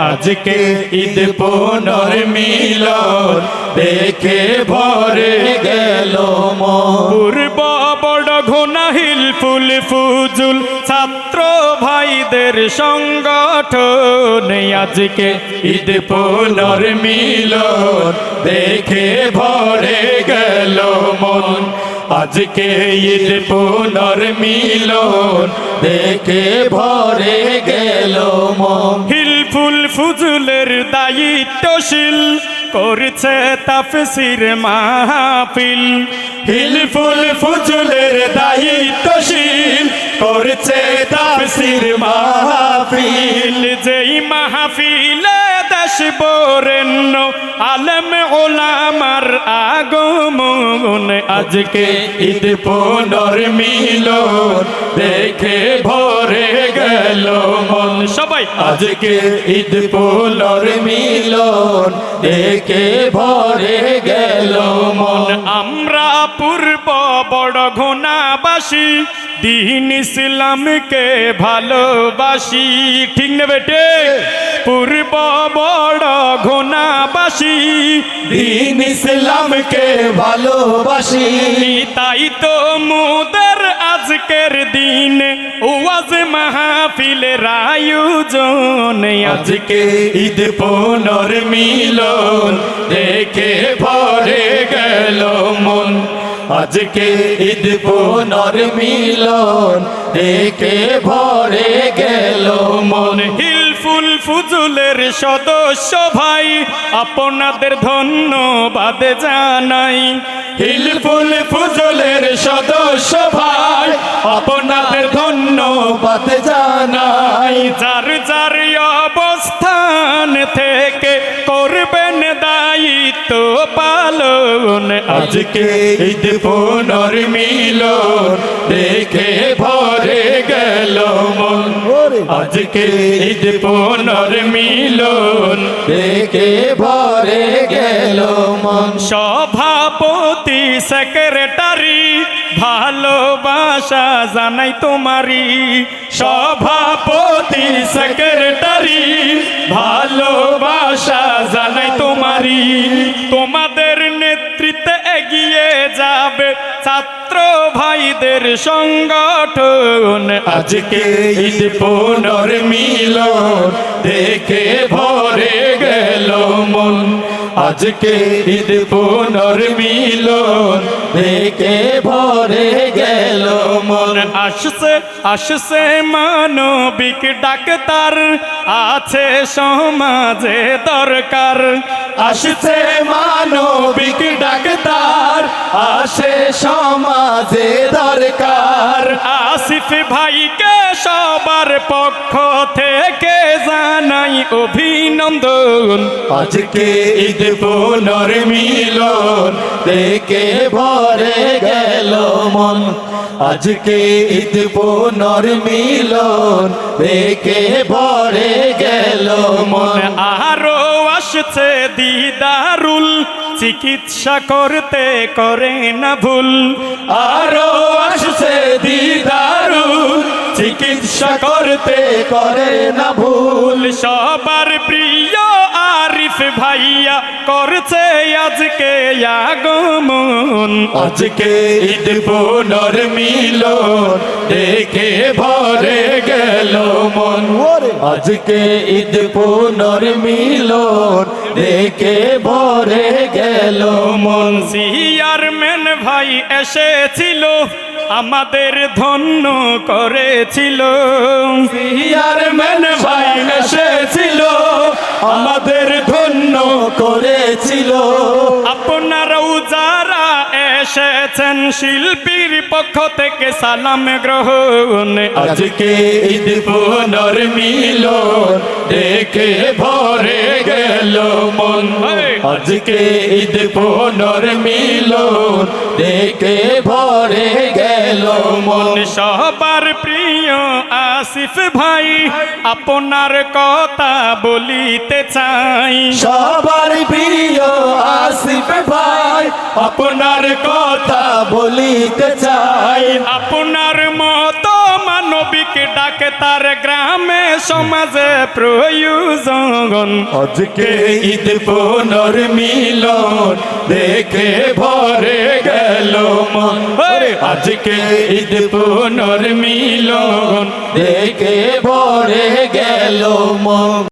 আজকে ঈদ পুনর্মিলন দেখে ভরে গেল পূর্ব বড় ঘনাহিল ফুল ফুজুল, ছাত্র ভাইদের সংগঠন। আজকে ঈদ পুনর্মিলন দেখে ভরে গেল মন। আজকে ঈদ পুনর্মিলন দেখে ভরে গেল মন। হিল ফুল ফুজুলের দায়িত্বশীল করছে তাফসির মাহফিল। হিলফুল ফুজুলের দায়িত্বশীল করছে তাফসির মাহফিল। যেই মাহফিলে বরেণ্য আলম ওলামার আগমন। আজকে ঈদ পুনর্মিলন দেখে ভরে গেল মন। সবাই আজকে ঈদ পুনর্মিলন দেখে ভরে গেল মন। আমরা পূর্ব বড় ঘনাবাসী, দিন ইসলামকে ভালোবাসি। ঠিক না বেটে পূর্ব বড় ঘনাবাসী দিন ইসলামকে ভালোবাসি। তাই তো মুদের আজকের দিন ওয়াজ মাহফিলের আয়োজন। আজ আজকে ঈদ পুনর্মিলন দেখে ভরে গেল মন। আজকে ঈদ পুনর্মিলন দেখে ভরে গেল মন। হিলফুল ফুজুলের সদস্য ভাই, আপনাদের ধন্যবাদ জানাই। হিলফুল ফুজলের সদস্য ভাই, আপনাদের ধন্যবাদ জানাই। যার যার অবস্থান থেকে করবেন দায়িত্ব পালন। আজকে ঈদ পুনর্মিলন, দেখে আজকে ঈদ পুনর্মিলন। দেখে ভরে গেল মন। সভাপতি সেক্রেটারি ভালোবাসা জানাই তোমারি সভাপতি সেক্রেটারি ভালোবাসা জানাই তোমারি তোমাদের নেতৃত্বে এগিয়ে যাবে ছাত্র ভাইদের সংগঠন। আজকে ঈদ মিল দেখে ভরে গেল মন। আজকে ঈদ পুনর্মিলন, দেখে ভরে গেল মন। আসছে আসছে মানবিক ডাক্তার আছে সমাজে দরকার। আসছে মানবিক ডাক্তার, আসে সমাজে দরকার। আসিফ ভাইকে সবার পক্ষ থেকে জানাই অভিনন্দন। আজকে ঈদ পুনর্মিলন, দেখে ভরে গেল মন। আজকে ঈদ পুনর্মিলন দেখে ভরে গেল মন আরও আসছে দিদারুল চিকিৎসা করতে করে না ভুল। আরও আসছে দিদারুল চিকিৎসা করতে করে না ভুল। সবার প্রিয় করছে আজকে আগমন। আজকে ঈদ পুনর্মিলন দেখে ভরে গেল মন। আজকে ঈদ পুনর্মিলন দেখে ভরে গেল মন। চেয়ারম্যান ভাই এসেছিল আমাদের ধন্য করেছিল। চেয়ারম্যান ভাই এসেছিল আমাদের করেছিল। আপনারাও যারা এসেছেন শিল্পীর পক্ষ থেকে সালাম গ্রহণ। আজকে ঈদ পুনর্মিলন দেখে ভরে গেল মন। আজকে ঈদ পুনর্মিলন দেখে ভরে গেল মন। সবার প্রিয় আসিফ ভাই আপনার কথা বলিতে চাই। সবার প্রিয় আসিফ ভাই আপনার কথা বলিতে চাই। আপনার মতো ডাকে তার গ্রামে সমাজে প্রয়োজন। আজকে ঈদ পুনর্মিলন দেখে ভরে গেল মন। আজকে ঈদ পুনর্মিলন দেখে ভরে গেল মন।